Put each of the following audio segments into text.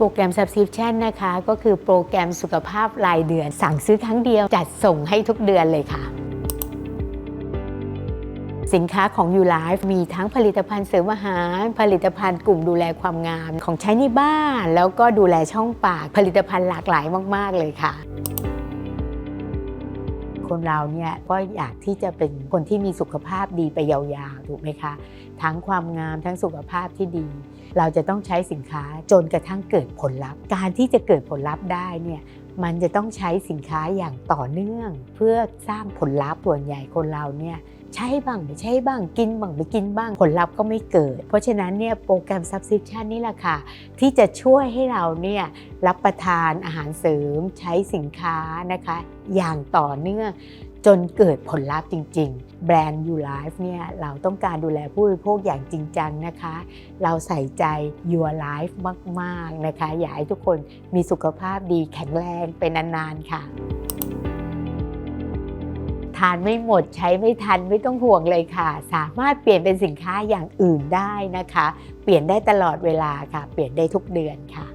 โปรแกรม subscription นะคะ ก็คือโปรแกรมสุขภาพรายเดือน สั่งซื้อครั้งเดียวจัดส่งให้ทุกเดือนเลยค่ะ สินค้าของ u l i f e มีทั้งผลิตภัณฑ์เสริมอาหาร ผลิตภัณฑ์กลุ่มดูแลความงามของใช้ในบ้าน แล้วก็ดูแลช่องปาก ผลิตภัณฑ์หลากหลายมาก ๆ เลยค่ะ คนเราเนี่ยก็อยากที่จะเป็นคนที่มีสุขภาพดีไปยาวๆ ถูกไหมคะ ทั้งความงามทั้งสุขภาพที่ดี เราจะต้องใช้สินค้าจนกระทั่งเกิดผลลัพธ์ การที่จะเกิดผลลัพธ์ได้เนี่ย มันจะต้องใช้สินค้าอย่างต่อเนื่อง เพื่อสร้างผลลัพธ์ส่วนใหญ่คนเราเนี่ยใช้บ้างไม่ใช้บ้างกินบ้างไม่กินบ้างผลลัพธ์ก็ไม่เกิด เพราะฉะนั้นเนี่ยโปรแกรม subscription นี่แหละค่ะ ที่จะช่วยให้เราเนี่ยรับประทานอาหารเสริมใช้สินค้านะคะ อย่างต่อเนื่อง จนเกิดผลลัพธ์จริง ๆ แบรนด์ You Life เนี่ยเราต้องการดูแลผู้บริโภคอย่างจริงจังนะคะ เราใส่ใจ Your Life มาก ๆ นะคะ อยากให้ทุกคนมีสุขภาพดีแข็งแรงเป็นนาน ๆ ค่ะ ทานไม่หมดใช้ไม่ทันไม่ต้องห่วงเลยค่ะ สามารถเปลี่ยนเป็นสินค้าอย่างอื่นได้นะคะ เปลี่ยนได้ตลอดเวลาค่ะ เปลี่ยนได้ทุกเดือนค่ะ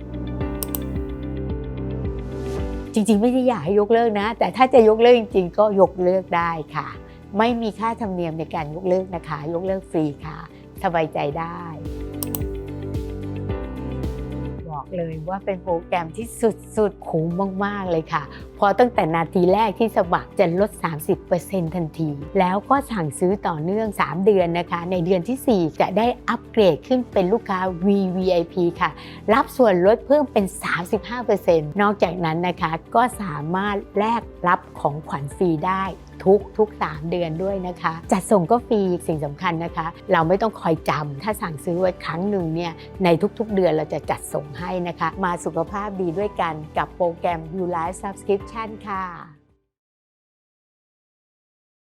จริงๆ ไม่ได้อยากให้ยกเลิกนะ แต่ถ้าจะยกเลิกจริง ๆ ก็ยกเลิกได้ค่ะ ไม่มีค่าธรรมเนียมในการยกเลิกนะคะ ยกเลิกฟรีค่ะ สบายใจได้ เลยว่าเป็นโปรแกรมที่สุดๆคุ้มมาก ๆ เลยค่ะพอตั้งแต่นาทีแรกที่สมัครจะลด 30%ทันที แล้วก็สั่งซื้อต่อเนื่อง 3 เดือนนะคะ ในเดือนทีสี่ 4 จะได้อัปเกรดขึ้นเป็นลูกค้า VVIP ค่ะ รับส่วนลดเพิ่มเป็น 35%นอกจากนั้นนะคะก็สามารถแลกรับของขวัญฟรีได้ ทุกทุก 3 เดือนด้วยนะคะ จัดส่งก็ฟรีสิ่งสำคัญนะคะ เราไม่ต้องคอยจำถ้าสั่งซื้อไว้ครั้งหนึ่งเนี่ยในทุกๆ เดือนเราจะจัดส่งให้นะคะ มาสุขภาพดีด้วยกันกับโปรแกรม U Life Subscription ค่ะ